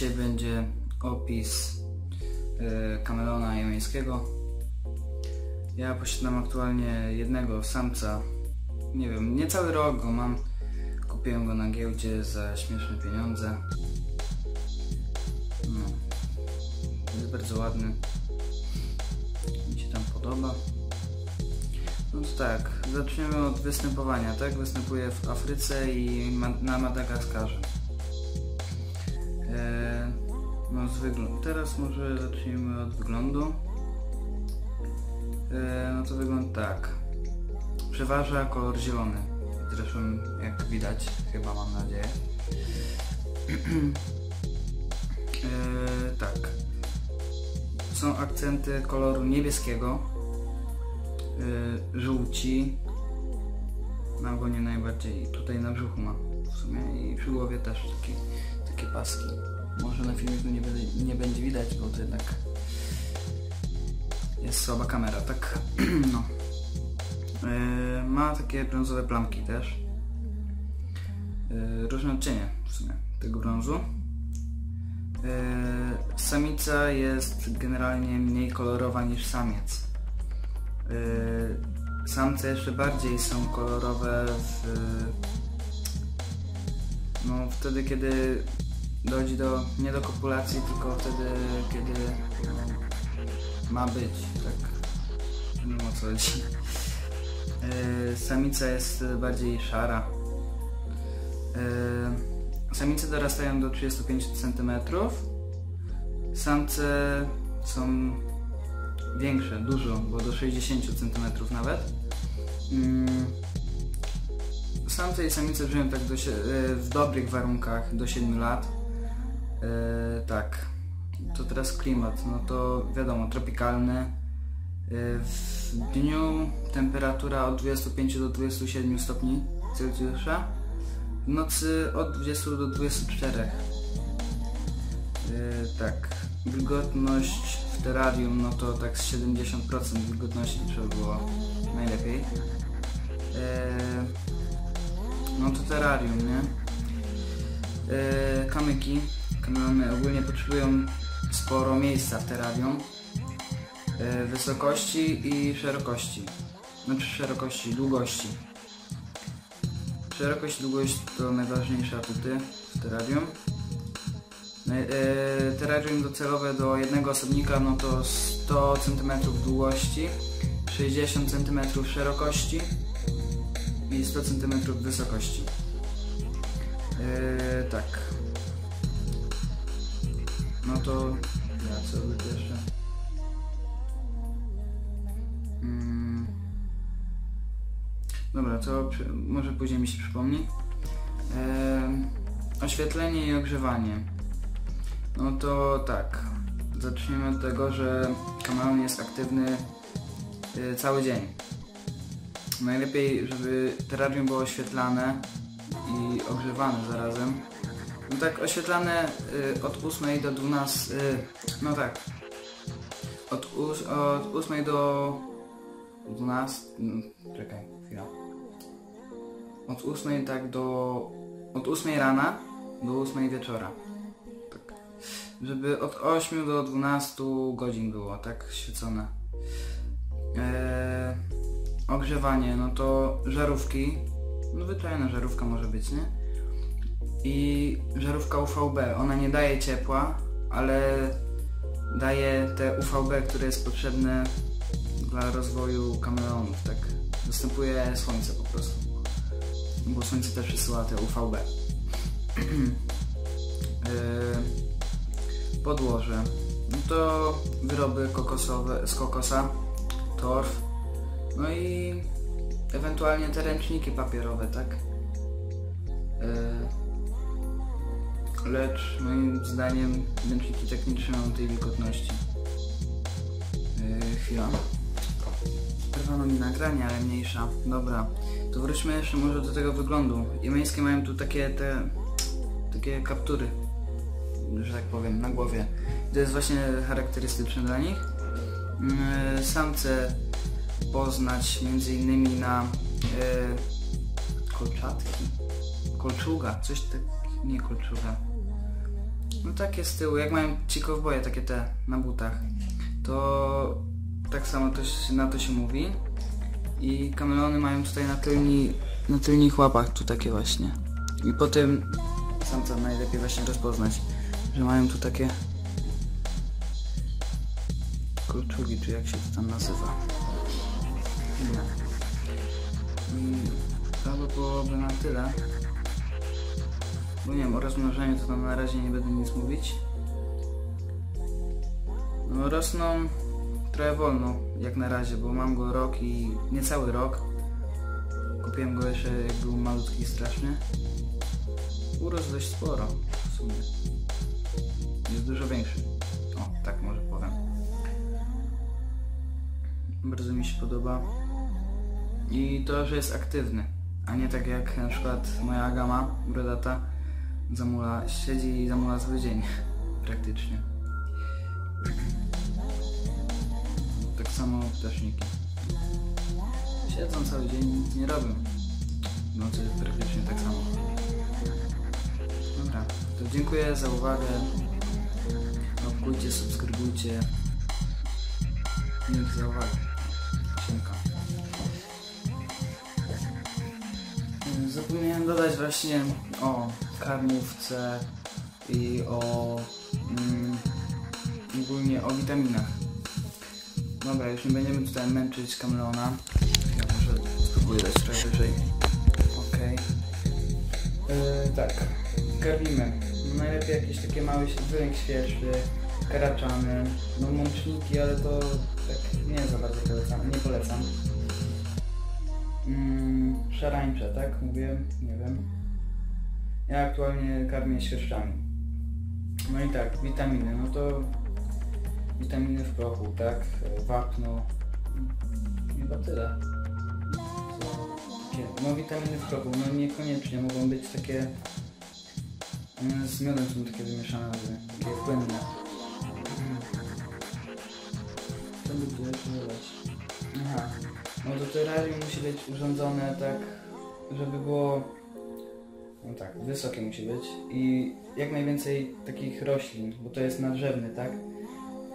dzisiaj będzie opis e, kamelona jemeńskiego. Ja posiadam aktualnie jednego samca. Nie wiem, niecały rok go mam. Kupiłem go na giełdzie za śmieszne pieniądze. No. Jest bardzo ładny. Mi się tam podoba. No to tak, zaczniemy od występowania, tak? Występuje w Afryce i na Madagaskarze. Z wyglądu. Teraz może zacznijmy od wyglądu. Eee, no to wygląda tak. Przeważa kolor zielony. Zresztą jak widać, chyba mam nadzieję. eee, tak. Są akcenty koloru niebieskiego, yy, żółci na ogonie najbardziej tutaj na brzuchu ma w sumie i przy głowie też takie, takie paski może na filmiku nie, będzie, nie będzie widać bo to jednak jest słaba kamera tak? No. Yy, ma takie brązowe plamki też. Yy, różne odcienie w sumie tego brązu. Yy, samica jest generalnie mniej kolorowa niż samiec. Yy, samce jeszcze bardziej są kolorowe w, no, wtedy, kiedy dojdzie do, nie do kopulacji, tylko wtedy, kiedy ma być, tak, nie wiem o co chodzi. Yy, samica jest bardziej szara. Yy, samice dorastają do 35 cm. Samce są większe, dużo, bo do 60 cm nawet. Mm. Samce i samice żyją tak do, e, w dobrych warunkach do 7 lat. E, tak, to teraz klimat, no to wiadomo, tropikalny. E, w dniu temperatura od 25 do 27 stopni Celsjusza, w nocy od 20 do 24. E, tak, wilgotność w terrarium, no to tak z 70% wilgotności trzeba było najlepiej. Eee, no to terrarium, nie? Eee, kamyki. Kamyki ogólnie potrzebują sporo miejsca w terrarium. Eee, wysokości i szerokości. Znaczy szerokości, długości. Szerokość i długość to najważniejsze atuty w terrarium. E, terrarium docelowe do jednego osobnika no to 100 cm długości, 60 cm szerokości i 100 cm wysokości. To może później mi się przypomni. Yy, oświetlenie i ogrzewanie. No to tak, zacznijmy od tego, że kameleon jest aktywny y, cały dzień. Najlepiej, żeby terrarium było oświetlane i ogrzewane zarazem. No tak oświetlane y, od 8 do 12, y, no tak, od, od 8 do 12, no, czekaj. Od 8 tak do, od 8 rana do 8 wieczora żeby od 8 do 12 godzin było, tak świecone. Eee, ogrzewanie, no to żarówki, no zwyczajna żarówka może być, nie? I żarówka UVB, ona nie daje ciepła, ale daje te UVB, które jest potrzebne dla rozwoju kameleonów, tak? Dostępuje słońce po prostu, bo słońce też wysyła te UVB. eee, podłoże. No to wyroby kokosowe z kokosa, torf, no i ewentualnie te ręczniki papierowe, tak? E, lecz moim zdaniem ręczniki tak nie trzymają tej wilgotności. E, chwila. Trwano mi nagranie, ale mniejsza. Dobra, to wróćmy jeszcze może do tego wyglądu. Jemeńskie mają tu takie te takie kaptury że tak powiem, na głowie. To jest właśnie charakterystyczne dla nich. Mm, samce poznać między innymi na e, kolczatki, kolczuga, coś tak, nie kolczuga. No takie z tyłu, jak mają ci kowboje takie te na butach, to tak samo to na to się mówi. I kameleony mają tutaj na tylni, na tylnych łapach tu takie właśnie. I po tym sam to najlepiej właśnie rozpoznać, że mają tu takie kolczugi, czy jak się to tam nazywa. No. I to by byłoby na tyle. Bo nie wiem, o rozmnożeniu to tam na razie nie będę nic mówić. No rosną trochę wolno, jak na razie, bo mam go rok i niecały rok. Kupiłem go jeszcze jak był malutki strasznie. Urósł dość sporo w sumie. Jest dużo większy. O, tak może powiem. Bardzo mi się podoba. I to, że jest aktywny, a nie tak jak na przykład moja agama, brodata, zamula, siedzi i zamula cały dzień, praktycznie. Samo ptaszniki. Siedzą cały dzień, nic nie robią. W nocy praktycznie tak samo. Dobra, to dziękuję za uwagę. Łapkujcie, subskrybujcie. Dzięki za uwagę. Siemka. Zapomniałem dodać właśnie o karmówce i o mm, ogólnie o witaminach. Dobra, już nie będziemy tutaj męczyć kameleona. Ja może spróbuję dać trochę wyżej. Okej. Yy, tak, karmimy. No najlepiej jakieś takie małe wylęk świeższy, karaczany, no mączniki, ale to tak nie za bardzo polecam, nie polecam. Mm, szarańcze, tak? Mówię, nie wiem. Ja aktualnie karmię świerszczami. No i tak, witaminy, no to witaminy w prochu, tak? Wapno. Chyba tyle. No witaminy w prochu, no niekoniecznie mogą być takie one z miodem są takie wymieszane, takie płynne. Co by tu jeszcze? Aha. No to terrarium musi być urządzone tak, żeby było... No tak, wysokie musi być i jak najwięcej takich roślin, bo to jest nadrzewny, tak?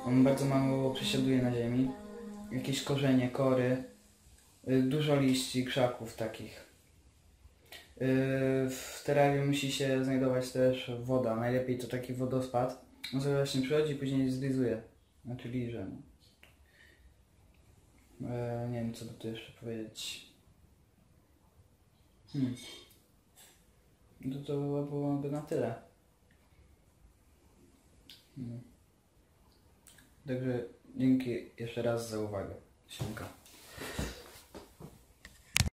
On bardzo mało przesiaduje na ziemi. Jakieś korzenie, kory, y, dużo liści, krzaków takich. Yy, W terrarium musi się znajdować też woda, najlepiej to taki wodospad. On sobie właśnie przychodzi i później zlizuje, znaczy liże. no. E, nie wiem co by tu jeszcze powiedzieć. Hmm. No to byłoby na tyle. No. Także dzięki jeszcze raz za uwagę. Siemka.